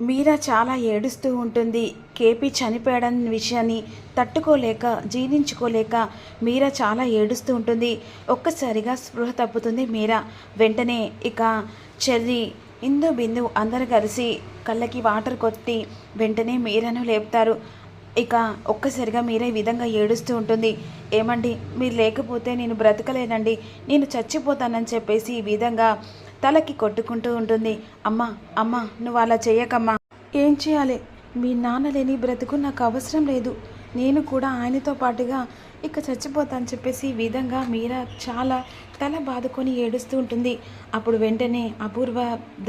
మీరా చాలా ఏడుస్తూ ఉంటుంది. కేపీ చనిపోయాడన్న విషయాన్ని తట్టుకోలేక జీర్ణించుకోలేక మీరా చాలా ఏడుస్తూ ఉంటుంది. ఒక్కసారిగా స్పృహ తప్పుతుంది మీరా. వెంటనే ఇక చెర్రి ఇందు బిందు అందరు కలిసి కళ్ళకి వాటర్ కొట్టి వెంటనే మీరాను లేపుతారు. ఇక ఒక్కసారిగా మీరే ఈ విధంగా ఏడుస్తూ ఉంటుంది. ఏమండి మీరు లేకపోతే నేను బ్రతకలేనండి. నేను చచ్చిపోతానని చెప్పేసి ఈ విధంగా తలకి కొట్టుకుంటూ ఉంటుంది. అమ్మా అమ్మా నువ్వు అలా చేయకమ్మా ఏం చేయాలి? మీ నాన్న లేని బ్రతుకు నాకు అవసరం లేదు. నేను కూడా ఆయనతో పాటుగా ఇక చచ్చిపోతాను చెప్పేసి ఈ విధంగా మీరా చాలా తల బాదుకొని ఏడుస్తూ ఉంటుంది. అప్పుడు వెంటనే అపూర్వ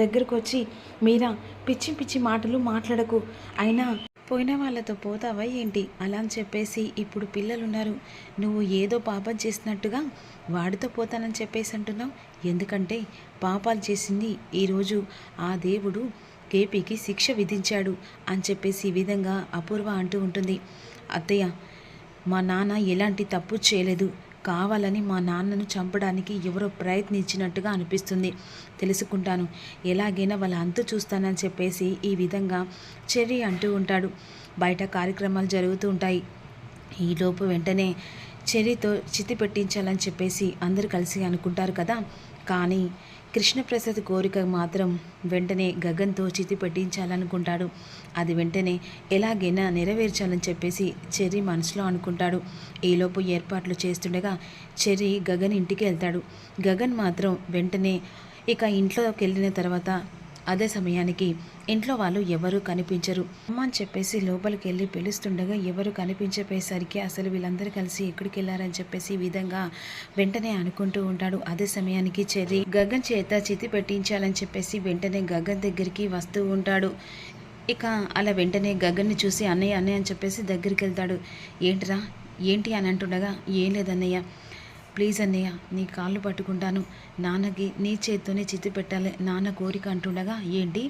దగ్గరకు వచ్చి మీరా పిచ్చి పిచ్చి మాటలు మాట్లాడకు. అయినా పోయిన వాళ్ళతో పోతావా ఏంటి? అలా అని చెప్పేసి ఇప్పుడు పిల్లలున్నారు. నువ్వు ఏదో పాపం చేసినట్టుగా వాడితో పోతానని చెప్పేసి అంటున్నావు? ఎందుకంటే పాపాలు చేసింది ఈరోజు ఆ దేవుడు కేపీకి శిక్ష విధించాడు అని చెప్పేసి ఈ విధంగా అపూర్వ అంటూ ఉంటుంది. అత్తయ్య మా నాన్న ఎలాంటి తప్పు చేయలేదు. కావాలని మా నాన్నను చంపడానికి ఎవరో ప్రయత్నించినట్టుగా అనిపిస్తుంది. తెలుసుకుంటాను. ఎలాగైనా వాళ్ళ అంతు చూస్తానని చెప్పేసి ఈ విధంగా చెర్రీ అంటూ ఉంటాడు. బయట కార్యక్రమాలు జరుగుతూ ఉంటాయి. ఈలోపు వెంటనే చెర్రీతో చితి పెట్టించాలని చెప్పేసి అందరూ కలిసి అనుకుంటారు కదా. కానీ కృష్ణప్రసాద్ కోరిక మాత్రం వెంటనే గగన్తో చితి పెట్టించాలనుకుంటాడు. అది వెంటనే ఎలాగైనా నెరవేర్చాలని చెప్పేసి చెర్రీ మనసులో అనుకుంటాడు. ఈలోపు ఏర్పాట్లు చేస్తుండగా చెర్రీ గగన్ ఇంటికి వెళ్తాడు. గగన్ మాత్రం వెంటనే ఇక ఇంట్లోకి వెళ్ళిన తర్వాత అదే సమయానికి ఇంట్లో వాళ్ళు ఎవరూ కనిపించరు. అమ్మ అని చెప్పేసి లోపలికి వెళ్ళి పిలుస్తుండగా ఎవరు కనిపించపోయేసరికి అసలు వీళ్ళందరూ కలిసి ఎక్కడికి వెళ్ళారని చెప్పేసి ఈ విధంగా వెంటనే అనుకుంటూ ఉంటాడు. అదే సమయానికి చెర్రి గగన్ చేత చితి పెట్టించాలని చెప్పేసి వెంటనే గగన్ దగ్గరికి వస్తూ ఉంటాడు. ఇక అలా వెంటనే గగన్ని చూసి అన్నయ్య అన్నయ్య అని చెప్పేసి దగ్గరికి వెళ్తాడు ఏంటిరా? ఏంటి? అని అంటుండగా ఏం లేదన్నయ్య ప్లీజ్ అన్నయ్య నీ కాళ్ళు పట్టుకుంటాను. నాన్నకి నీ చేత్తోనే చితి పెట్టాలి. నాన్న కోరిక అంటుండగా ఏంటి?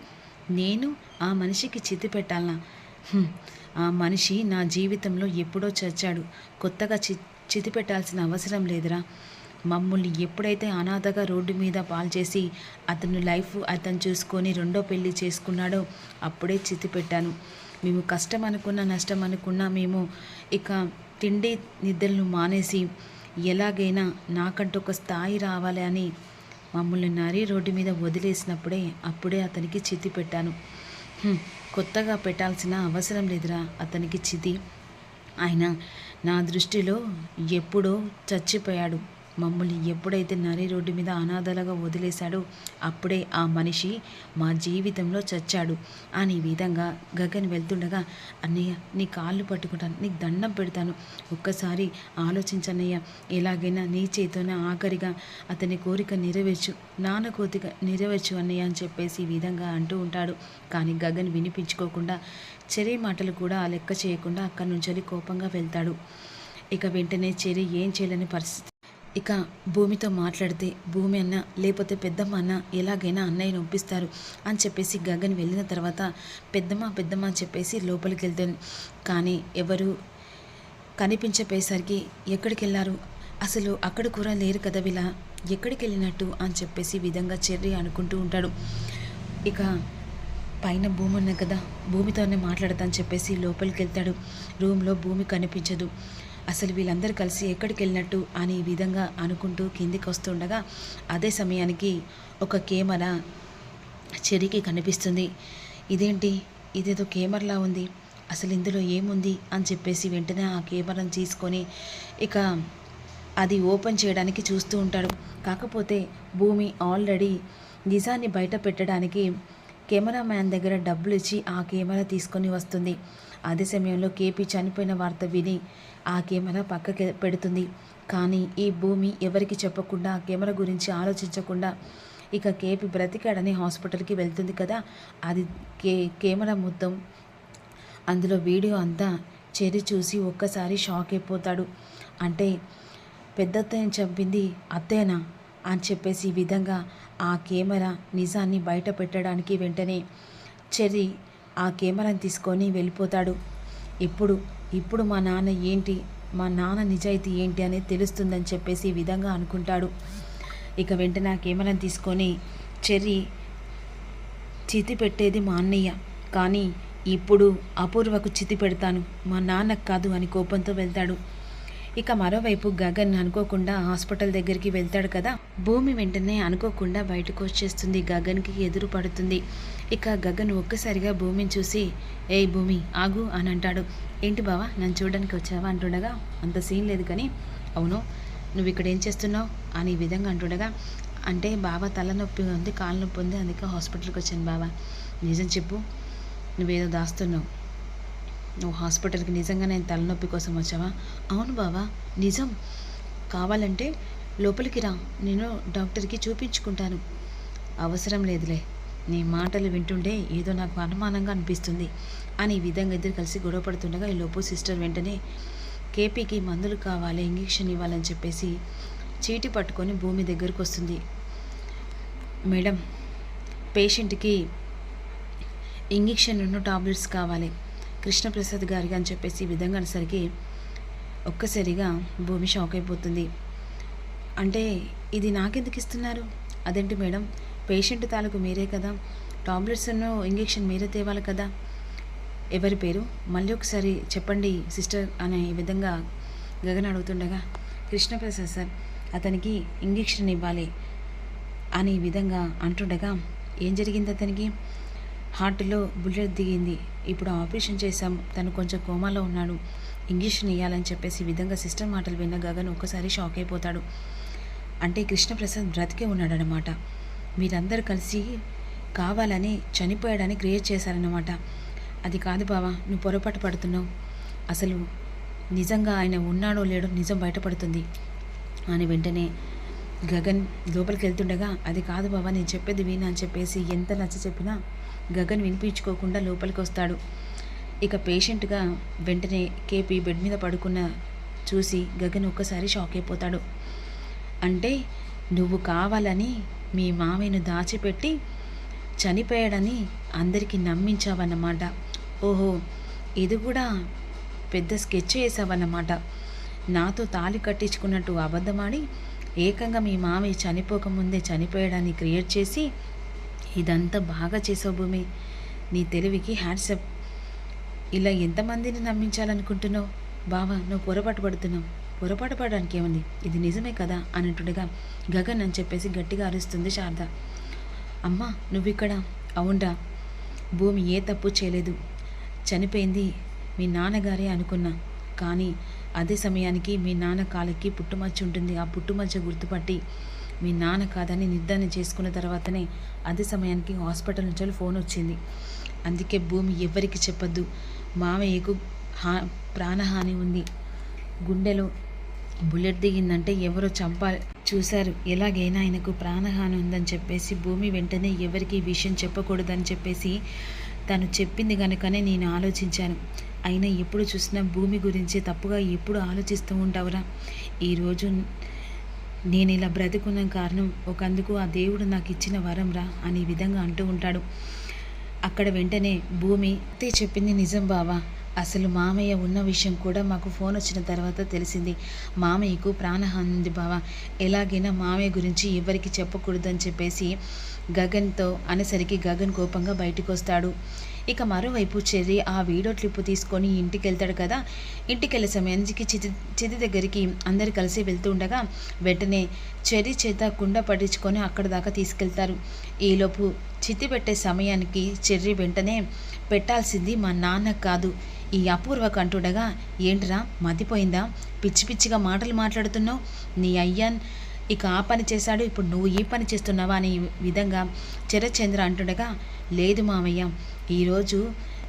నేను ఆ మనిషికి చితి పెట్టాలనా ఆ మనిషి నా జీవితంలో ఎప్పుడో చచ్చాడు. కొత్తగా చి చితి పెట్టాల్సిన అవసరం లేదురా. మమ్మల్ని ఎప్పుడైతే అనాథగా రోడ్డు మీద పాల్చేసి అతను లైఫ్ అతను చూసుకొని రెండో పెళ్ళి చేసుకున్నాడో అప్పుడే చితి పెట్టాను. మేము కష్టం అనుకున్నా నష్టం అనుకున్నా మేము ఇక తిండి నిద్రలు మానేసి ఎలాగైనా నాకంటూ ఒక స్థాయి రావాలి అని మమ్మల్ని నరి రోడ్డు మీద వదిలేసినప్పుడే అప్పుడే అతనికి చితి పెట్టాను. కొత్తగా పెట్టాల్సిన అవసరం లేదురా అతనికి చితి. ఆయన నా దృష్టిలో ఎప్పుడో చచ్చిపోయాడు. మమ్మల్ని ఎప్పుడైతే నరి రోడ్డు మీద అనాథలుగా వదిలేశాడో అప్పుడే ఆ మనిషి మా జీవితంలో చచ్చాడు. అని విధంగా గగన్ వెళ్తుండగా అన్నయ్య నీ కాళ్ళు పట్టుకుంటాను నీకు దండం పెడతాను. ఒక్కసారి ఆలోచించన్నయ్య. ఎలాగైనా నీ చేతోనే ఆఖరిగా అతని కోరిక నెరవేర్చు నాన్న కోరిక నెరవేర్చు అన్నయ్య అని చెప్పేసి ఈ విధంగా అంటూ ఉంటాడు. కానీ గగన్ వినిపించుకోకుండా చెరి మాటలు కూడా ఆ లెక్క చేయకుండా అక్కడి నుంచి కోపంగా వెళ్తాడు. ఇక వెంటనే చెరి ఏం చేయలేని పరిస్థితి ఇక భూమితో మాట్లాడితే భూమి అన్న లేకపోతే పెద్దమ్మ అన్న ఎలాగైనా అన్నయ్యను ఒప్పిస్తారు అని చెప్పేసి గగన్ వెళ్ళిన తర్వాత పెద్దమ్మ పెద్దమ్మ అని చెప్పేసి లోపలికి వెళ్తుంది కానీ ఎవరు కనిపించపోయేసరికి ఎక్కడికి వెళ్ళారు? అసలు అక్కడ కూడా లేరు కదా వీళ్ళ. ఎక్కడికి వెళ్ళినట్టు అని చెప్పేసి విధంగా చెర్రి అనుకుంటూ ఉంటాడు. ఇక పైన భూమి ఉన్న కదా భూమితోనే మాట్లాడతాను చెప్పేసి లోపలికి వెళ్తాడు. రూమ్లో భూమి కనిపించదు. అసలు వీళ్ళందరూ కలిసి ఎక్కడికి వెళ్ళినట్టు అని ఈ విధంగా అనుకుంటూ కిందికి వస్తుండగా అదే సమయానికి ఒక కెమెరా చెరికి కనిపిస్తుంది. ఇదేంటి? ఇదేదో కెమెరాలా ఉంది? అసలు ఇందులో ఏముంది? అని చెప్పేసి వెంటనే ఆ కెమెరాను తీసుకొని ఇక అది ఓపెన్ చేయడానికి చూస్తూ ఉంటాడు. కాకపోతే భూమి ఆల్రెడీ నిజాన్ని బయట పెట్టడానికి కెమెరామ్యాన్ దగ్గర డబ్బులు ఇచ్చి ఆ కెమెరా తీసుకొని వస్తుంది. అదే సమయంలో కేపీ చనిపోయిన వార్త విని ఆ కెమెరా పక్కకి పెడుతుంది. కానీ ఈ భూమి ఎవరికి చెప్పకుండా ఆ కెమెరా గురించి ఆలోచించకుండా ఇక కేపీ బ్రతికాడని హాస్పిటల్కి వెళ్తుంది కదా? అది కే కెమెరా మొత్తం అందులో వీడియో అంతా చెరి చూసి ఒక్కసారి షాక్ అయిపోతాడు. అంటే పెద్దత్తయ్యని చంపింది అత్తేనా అని చెప్పేసి ఈ విధంగా ఆ కెమెరా నిజాన్ని బయట పెట్టడానికి వెంటనే చెర్రీ ఆ కెమెరాని తీసుకొని వెళ్ళిపోతాడు. ఇప్పుడు ఇప్పుడు మా నాన్న ఏంటి మా నాన్న నిజాయితీ ఏంటి అనేది తెలుస్తుందని చెప్పేసి ఈ విధంగా అనుకుంటాడు. ఇక వెంటనే ఆ కెమెరాని తీసుకొని చెర్రీ చితి పెట్టేది మా అన్నయ్య. కానీ ఇప్పుడు అపూర్వకు చితి పెడతాను. మా నాన్నకు కాదు అని కోపంతో వెళ్తాడు. ఇక మరోవైపు గగన్ అనుకోకుండా హాస్పిటల్ దగ్గరికి వెళ్తాడు కదా. భూమి వెంటనే అనుకోకుండా బయటకు వచ్చేస్తుంది. గగన్కి ఎదురు పడుతుంది. ఇక గగన్ ఒక్కసారిగా భూమిని చూసి ఏయ్ భూమి ఆగు అని అంటాడు. ఏంటి బావా నన్ను చూడడానికి వచ్చావా? అంటుండగా అంత సీన్ లేదు కానీ. అవును నువ్వు ఇక్కడ ఏం చేస్తున్నావు? అని ఈ విధంగా అంటుండగా అంటే బావ తలనొప్పి ఉంది కాళ్ళ నొప్పి ఉంది అందుకే హాస్పిటల్కి వచ్చాను బావా. నిజం చెప్పు నువ్వేదో దాస్తున్నావు. నువ్వు హాస్పిటల్కి నిజంగా నేను తలనొప్పి కోసం వచ్చావా? అవును బావా నిజం. కావాలంటే లోపలికి రా. నేను డాక్టర్కి చూపించుకుంటాను. అవసరం లేదులే. నీ మాటలు వింటుండే ఏదో నాకు అనుమానంగా అనిపిస్తుంది అని ఈ విధంగా ఇద్దరు కలిసి గొడవ పడుతుండగా ఈ లోపు సిస్టర్ వెంటనే కేపీకి మందులు కావాలి ఇంజెక్షన్ ఇవ్వాలని చెప్పేసి చీటి పట్టుకొని భూమి దగ్గరకు వస్తుంది. మేడం పేషెంట్కి ఇంజెక్షన్ ఉన్న టాబ్లెట్స్ కావాలి. కృష్ణప్రసాద్ గారికి అని చెప్పేసి ఈ విధంగా అనేసరికి ఒక్కసారిగా భూమి షాక్ అయిపోతుంది. అంటే ఇది నాకెందుకు ఇస్తున్నారు? అదేంటి మేడం? పేషెంట్ తాలూకు మీరే కదా? టాబ్లెట్స్ ఇంజెక్షన్ మీరే తేవాలి కదా? ఎవరి పేరు? మళ్ళీ ఒకసారి చెప్పండి సిస్టర్ అనే విధంగా గగన్ అడుగుతుండగా కృష్ణప్రసాద్ సార్ అతనికి ఇంజెక్షన్ ఇవ్వాలి అని విధంగా అంటుండగా ఏం జరిగింది అతనికి? హార్ట్లో బుల్లెట్ దిగింది. ఇప్పుడు ఆపరేషన్ చేశాం. తను కొంచెం కోమాలో ఉన్నాడు. ఇంజెక్షన్ ఇవ్వాలని చెప్పేసి ఈ విధంగా సిస్టర్ మాటలు విన్న గగన్ ఒక్కసారి షాక్ అయిపోతాడు. అంటే కృష్ణప్రసాద్ బ్రతికే ఉన్నాడనమాట మీరందరూ కలిసి కావాలని చనిపోయాడని క్రియేట్ చేశారన్నమాట. అది కాదు బావా నువ్వు పొరపాటు పడుతున్నావు. అసలు నిజంగా ఆయన ఉన్నాడో లేడో నిజం బయటపడుతుంది. అని వెంటనే గగన్ లోపలికి వెళ్తుండగా అది కాదు బాబా నేను చెప్పేది వినా అని చెప్పేసి ఎంత నచ్చ చెప్పినా గగన్ వినిపించుకోకుండా లోపలికి వస్తాడు ఇక పేషెంట్గా వెంటనే కేపీ బెడ్ మీద పడుకున్న చూసి గగన్ ఒక్కసారి షాక్ అయిపోతాడు అంటే నువ్వు కావాలని మీ మామయ్యను దాచిపెట్టి చనిపోయాడని అందరికీ నమ్మించావన్నమాట. ఓహో ఇది కూడా పెద్ద స్కెచ్ వేసావన్నమాట. నాతో తాళి కట్టించుకున్నట్టు అబద్ధమాడి ఏకంగా మీ మామయ్య చనిపోకముందే చనిపోయాడని క్రియేట్ చేసి ఇదంతా బాగా చేసావు భూమి. నీ తెలివికి హ్యాట్సప్. ఇలా ఎంతమందిని నమ్మించాలనుకుంటున్నావు? బావా నువ్వు పొరపాటు పడుతున్నావు. పొరపాటు పడడానికి ఏముంది? ఇది నిజమే కదా? అన్నట్టుగా గగన్ అని చెప్పేసి గట్టిగా అరుస్తుంది శారద. అమ్మా నువ్విక్కడ? అవునరా భూమి ఏ తప్పు చేయలేదు. చనిపోయింది మీ నాన్నగారే అనుకున్నా. కానీ అదే సమయానికి మీ నాన్న కాళ్ళకి పుట్టుమచ్చ ఉంటుంది. ఆ పుట్టుమచ్చ గుర్తుపట్టి మీ నాన్న కాదని నిర్ధారణ చేసుకున్న తర్వాతనే అదే సమయానికి హాస్పిటల్ నుంచి ఫోన్ వచ్చింది. అందుకే భూమి ఎవరికి చెప్పద్దు. మామయ్యకు హా ప్రాణహాని ఉంది. గుండెలో బుల్లెట్ దిగిందంటే ఎవరో చంపాలి చూశారు. ఎలాగైనా ఆయనకు ప్రాణహాని ఉందని చెప్పేసి భూమి వెంటనే ఎవరికి ఈ విషయం చెప్పకూడదని చెప్పేసి తను చెప్పింది కనుకనే నేను ఆలోచించాను. అయినా ఎప్పుడు చూసినా భూమి గురించి తప్పుగా ఎప్పుడు ఆలోచిస్తూ ఉంటావురా? ఈరోజు నేను ఇలా బ్రతుకున్న కారణం ఒకందుకు ఆ దేవుడు నాకు ఇచ్చిన వరం రా అనే విధంగా అంటూ ఉంటాడు. అక్కడ వెంటనే భూమి "అత్తయ్య చెప్పింది నిజం బావా. అసలు మామయ్య ఉన్న విషయం కూడా మాకు ఫోన్ వచ్చిన తర్వాత తెలిసింది. మామయ్యకు ప్రాణహాని ఉంది బావా. ఎలాగైనా మామయ్య గురించి ఎవరికి చెప్పకూడదని చెప్పేసి గగన్తో అనేసరికి గగన్ కోపంగా బయటకు వస్తాడు ఇక మరోవైపు చెర్రి ఆ వీడియో క్లిప్ తీసుకొని ఇంటికి వెళ్తాడు కదా. ఇంటికి వెళ్ళే సమయానికి చితి చితి దగ్గరికి అందరు కలిసి వెళ్తూ ఉండగా వెంటనే చెర్రీ చేత కుండ పట్టించుకొని అక్కడ దాకా తీసుకెళ్తారు. ఈలోపు చితి పెట్టే సమయానికి చెర్రి వెంటనే పెట్టాల్సింది మా నాన్న కాదు. ఈ అపూర్వకు అంటుండగా ఏంటిరా మతిపోయిందా? పిచ్చి పిచ్చిగా మాటలు మాట్లాడుతున్నావు? నీ అయ్యాన్ ఇక ఆ పని చేశాడు. ఇప్పుడు నువ్వు ఈ పని చేస్తున్నావా అనే విధంగా చరచంద్ర అంటుండగా లేదు మామయ్య ఈరోజు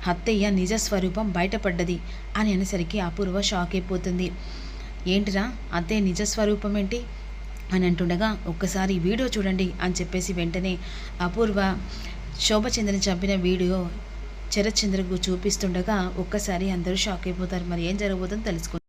హత్తయ్య నిజ స్వరూపం బయటపడ్డది అని అనేసరికి అపూర్వ షాక్ అయిపోతుంది. ఏంటిరా అత్తయ్య నిజస్వరూపం ఏంటి? అని అంటుండగా ఒక్కసారి వీడియో చూడండి అని చెప్పేసి వెంటనే అపూర్వ శోభచంద్రని చంపిన వీడియో చరచంద్రకు చూపిస్తుండగా ఒక్కసారి అందరూ షాక్ అయిపోతారు. మరి ఏం జరగబోతుందో తెలుసుకుంటారు